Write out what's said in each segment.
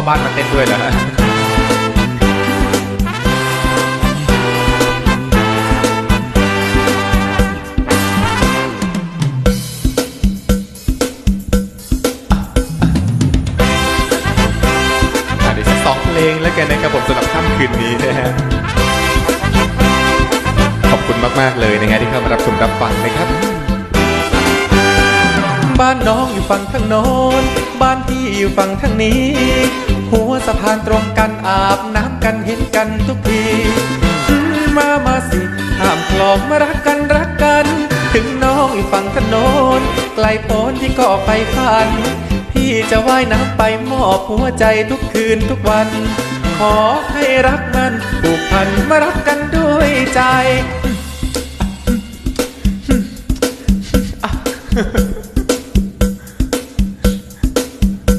พ่อบ้านมาเต้นด้วยเหรอฮะอะเดี๋ยวสองเพลงแล้วกันนะครับผมสำหรับค่ำคืนนี้นะฮะขอบคุณมาก ๆ เลยนะฮะที่เข้ามารับชมรับฟังนะครับบ้านน้องอยู่ฝั่งทางโน้น บ้านพี่อยู่ฝั่งทางนี้ หัวสะพานตรงกันอาบน้ำกันเห็นกันทุกทีอืมมามาสิข้ามคลองมารักกันรักกัน ถึงน้องอยู่ฝั่งถนนไกลโพ้นที่ก็ไปฝัน พี่จะว่ายน้ำไปมอบหัวใจทุกคืนทุกวัน ขอให้รักมันผูกพันมารักกันด้วยใจ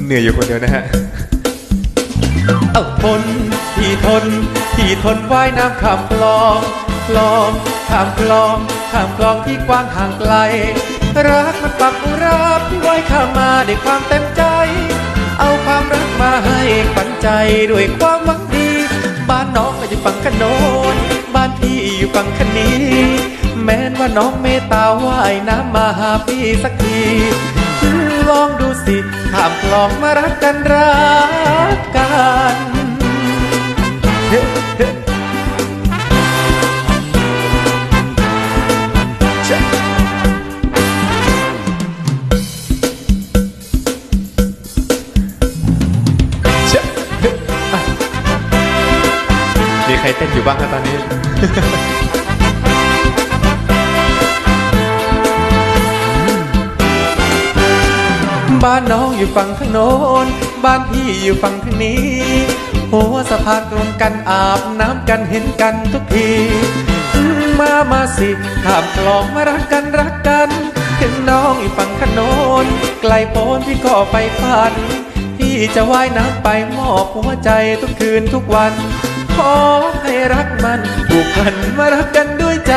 เหนื่อยอยู่คนเดียวนะฮะ เอาทนที่ทนที่ทนว่ายน้ำข้ามคลองคลองข้ามคลองข้ามคลองที่กว้างห่างไกล รักมันปักอุราพี่ว่ายข้ามมาด้วยความเต็มใจ เอาความรักมาให้ปันใจด้วยความหวังดี บ้านน้องก็อยู่ฝั่งขนนบ้านพี่อยู่ฝั่งคนนี้ แม้นว่าน้องเมตตาว่ายน้ำมาหาพี่สักที ลองดูสิข้ามคลองมารักกันรักกันเจ๊ะจ๊ะเฮ้อะมีใครเต้นอยู่บ้างครับตอนนี้ บ้านน้องอยู่ฝั่งทางโน้น บ้านพี่อยู่ฝั่งทางนี้ หัวสะพานตรงกันอาบน้ำกันเห็นกันทุกที มามาสิข้ามคลองมารักกันรักกัน ถึงน้องอยู่ฝั่งขนนไกลโพ้นพี่ก็ไปฝัน พี่จะว่ายน้ำไปมอบหัวใจทุกคืนทุกวันขอให้รักมันผูกพันมารักกันด้วยใจ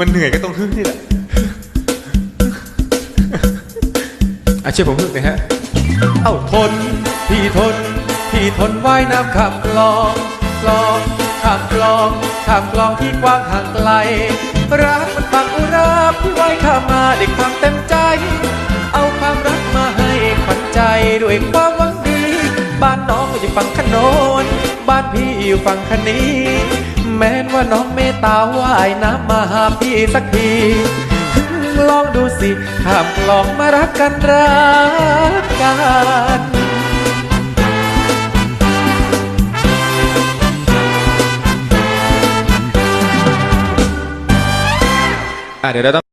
มันเหนื่อยก็ต้องฮึ่งนี่แหละอาช่วยผมฮึ่งหน่อยฮะ เอ้าทน พี่ทน พี่ทนว่ายน้ำข้ามคลองคลองข้ามคลองข้ามคลองที่กว้างห่างไกล รักมันปักอุราพี่ว่ายข้ามาด้วยความเต็มใจ เอาความรักมาให้ขวัญใจด้วยความหวังดี บ้านน้องอยู่ฝั่งขนนบ้านพี่อยู่ฝั่งคันนี้ แม้นว่าน้องเมตตาว่ายน้ำมาหาพี่สักทีลองดูสิข้ามคลองมารักกันรักกันอะเดี๋ยวเราต้อง